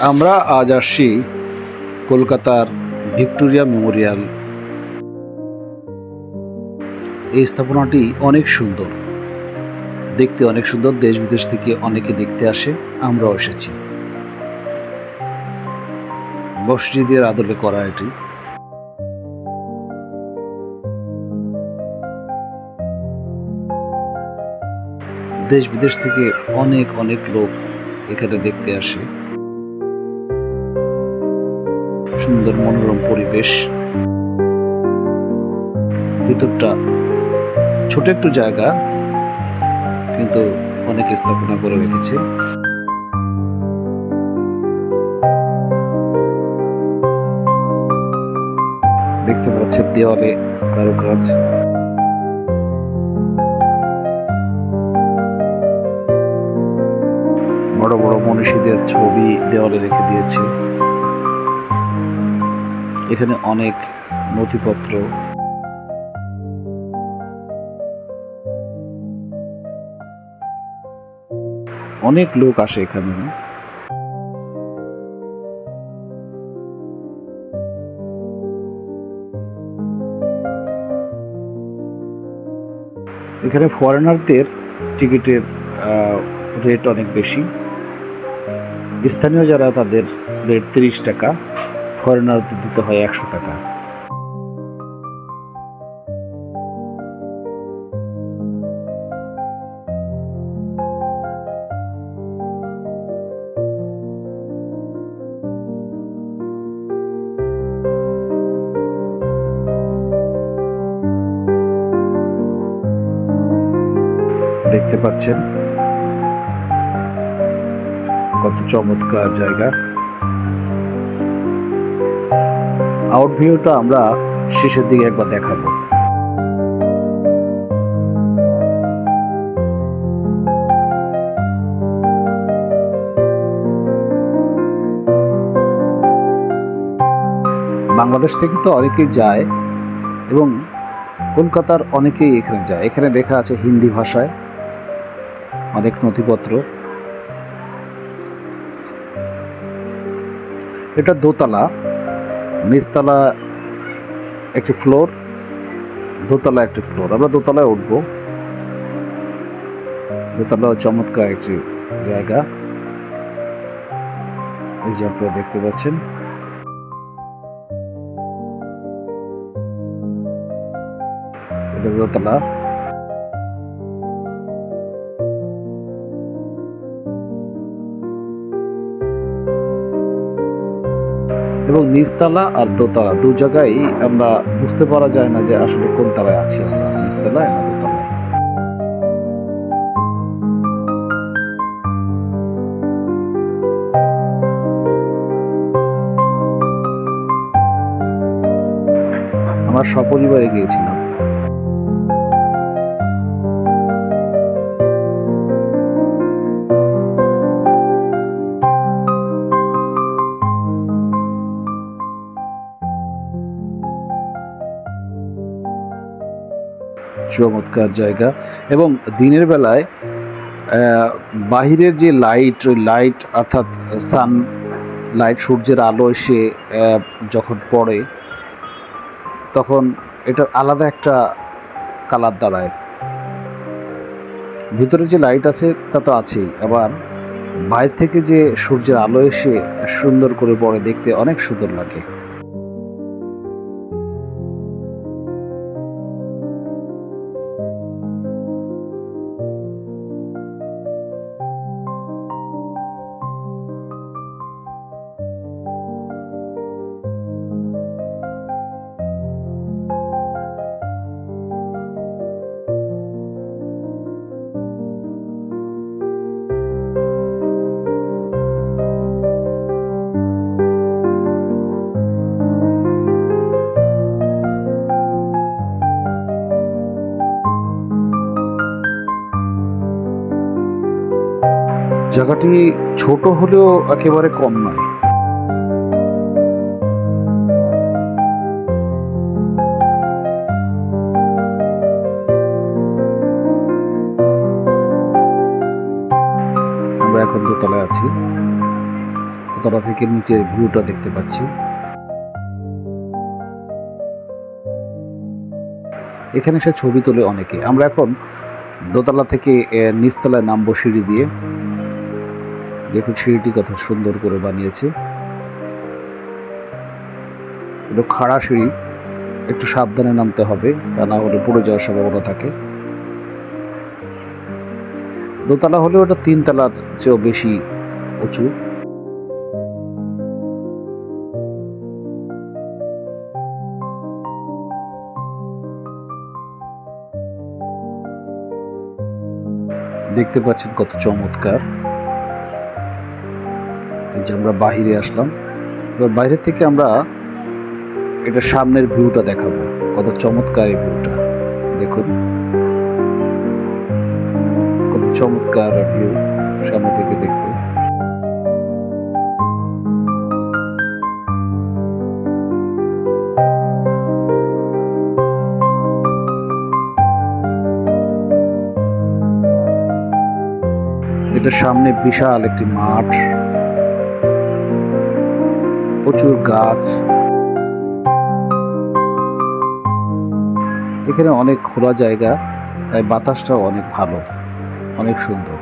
আমরা আজ আসছি কলকাতার ভিক্টোরিয়া মেমোরিয়াল। এই স্থাপনাটি অনেক সুন্দর। দেখতে অনেক সুন্দর দেশ বিদেশ থেকে অনেকে দেখতে আসে, আমরাও এসেছি। মসজিদের আদলে করা এটি। দেশ বিদেশ থেকে অনেক অনেক লোক এখানে দেখতে আসে। সুন্দর মনোরম পরিবেশ। ভিতরটা ছোট একটু জায়গা, কিন্তু অনেক স্থাপনা করে রেখেছে। দেখতে পাচ্ছেন দেওয়ালে কারুকাজ। বড় বড় মনীষীদের ছবি দেওয়ালে রেখে দিয়েছে। এখানে অনেক নথিপত্র। অনেক লোক আসে এখানে। এখানে ফরেনারদের টিকিটের রেট অনেক বেশি। স্থানীয় যারা তাদের রেট তিরিশ টাকা। ফরেনারদের দিতে হয় একশো টাকা। দেখতে পাচ্ছেন কত চমৎকার জায়গা। আউট ভিউটা আমরা শেষের দিকে একবার দেখাবো। বাংলাদেশ থেকে তো অনেকেই যায় এবং কলকাতার অনেকেই এখানে যায়। এখানে লেখা আছে হিন্দি ভাষায় অনেক নথিপত্র। এটা দোতলা। নিচতলা একটি ফ্লোর দোতলা একটি ফ্লোর আমরা দোতলায় উঠবো। দোতলা চমৎকার একটি জায়গা। এই যে আপনারা দেখতে পাচ্ছেন। এটা দোতলা। এবং নিচতলা আর দোতলা, দু জায়গায় আমরা বুঝতে পারা যায় না যে আসলে কোন তলায় আছি আমরা, নিচতলায় না দোতলায়। আমরা সপরিবারে গিয়েছিলাম। চমৎকার জায়গা। এবং দিনের বেলায় বাহিরের যে লাইট লাইট অর্থাৎ সান লাইট সূর্যের আলো এসে যখন পড়ে, তখন এটার আলাদা একটা কালার দাঁড়ায়। ভিতরে যে লাইট আছে, তা তো আছেই। আবার বাইরে থেকে যে সূর্যের আলো এসে সুন্দর করে পড়ে, দেখতে অনেক সুন্দর লাগে। জায়গাটি ছোট হলেও একেবারে কম নয়। আমরা এখন দোতলায় আছি। দোতলা থেকে নিচের ভিউটা দেখতে পাচ্ছি। এখানে সে ছবি তোলে অনেকে। আমরা এখন দোতলা থেকে নিচতলায় নামবো সিঁড়ি দিয়ে। দেখুন, সিঁড়িটি কত সুন্দর করে বানিয়েছে। একটু খাড়া সিঁড়ি, একটু সাবধানে নামতে হবে, তা না হলে পড়ে যাওয়ার সম্ভাবনা থাকে। দোতলা হলেও ওটা তিনতলার চেয়েও বেশি উঁচু। দেখতে পাচ্ছেন কত চমৎকার। এই যে আমরা বাহিরে আসলাম। এবার বাইরে থেকে আমরা এটা সামনের ভিউটা দেখাবো। কত চমৎকার এই ভিউটা। দেখুন। কত চমৎকার ভিউ সামনে থেকে দেখতে। এটা সামনে বিশাল একটি মাঠ। প্রচুর গাছ। এখানে অনেক খোলা জায়গা, তাই বাতাসটাও অনেক ভালো, অনেক সুন্দর।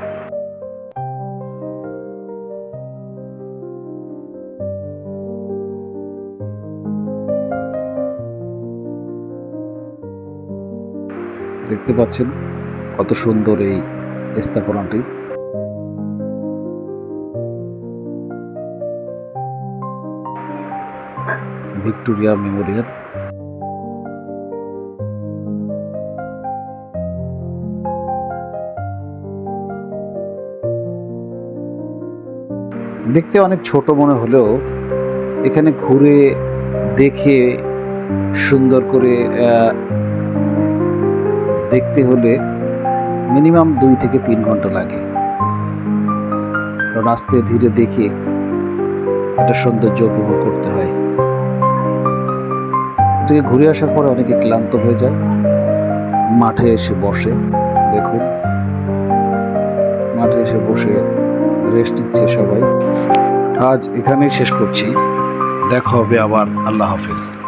দেখতে পাচ্ছেন কত সুন্দর এই স্থাপনাটি। Victoria Memorial. দেখতে অনেক ছোট মনে হলেও এখানে ঘুরে দেখে সুন্দর করে দেখতে হলে মিনিমাম দুই থেকে তিন ঘণ্টা লাগে। কারণ আস্তে ধীরে দেখে একটা সৌন্দর্য উপভোগ করতে হয়। এটাকে ঘুরে আসার পরে অনেকে ক্লান্ত হয়ে যায়। মাঠে এসে বসে, দেখুন। মাঠে এসে বসে রেস্ট নিচ্ছে সবাই। আজ এখানেই শেষ করছি। দেখা হবে আবার। আল্লাহ হাফেজ।